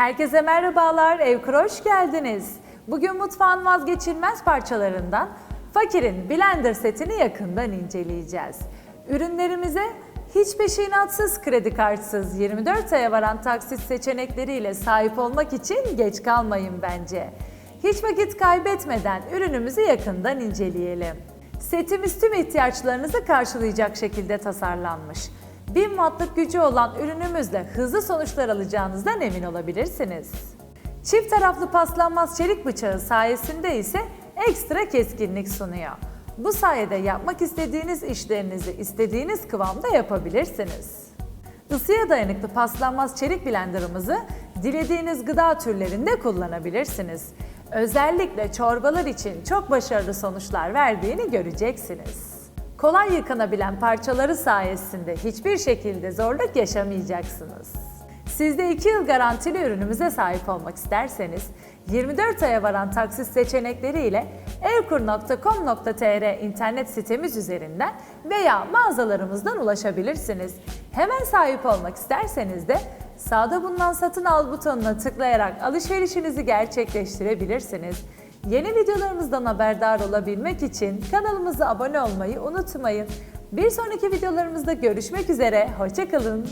Herkese merhabalar, Evkura hoş geldiniz. Bugün mutfağın vazgeçilmez parçalarından Fakir'in blender setini yakından inceleyeceğiz. Ürünlerimize hiç peşinatsız, kredi kartsız, 24 aya varan taksit seçenekleriyle sahip olmak için geç kalmayın bence. Hiç vakit kaybetmeden ürünümüzü yakından inceleyelim. Setimiz tüm ihtiyaçlarınızı karşılayacak şekilde tasarlanmış. 1000 wattlık gücü olan ürünümüzle hızlı sonuçlar alacağınızdan emin olabilirsiniz. Çift taraflı paslanmaz çelik bıçağı sayesinde ise ekstra keskinlik sunuyor. Bu sayede yapmak istediğiniz işlerinizi istediğiniz kıvamda yapabilirsiniz. Isıya dayanıklı paslanmaz çelik blenderımızı dilediğiniz gıda türlerinde kullanabilirsiniz. Özellikle çorbalar için çok başarılı sonuçlar verdiğini göreceksiniz. Kolay yıkanabilen parçaları sayesinde hiçbir şekilde zorluk yaşamayacaksınız. Siz de 2 yıl garantili ürünümüze sahip olmak isterseniz 24 aya varan taksit seçenekleriyle evkur.com.tr internet sitemiz üzerinden veya mağazalarımızdan ulaşabilirsiniz. Hemen sahip olmak isterseniz de sağda bulunan satın al butonuna tıklayarak alışverişinizi gerçekleştirebilirsiniz. Yeni videolarımızdan haberdar olabilmek için kanalımıza abone olmayı unutmayın. Bir sonraki videolarımızda görüşmek üzere, hoşçakalın.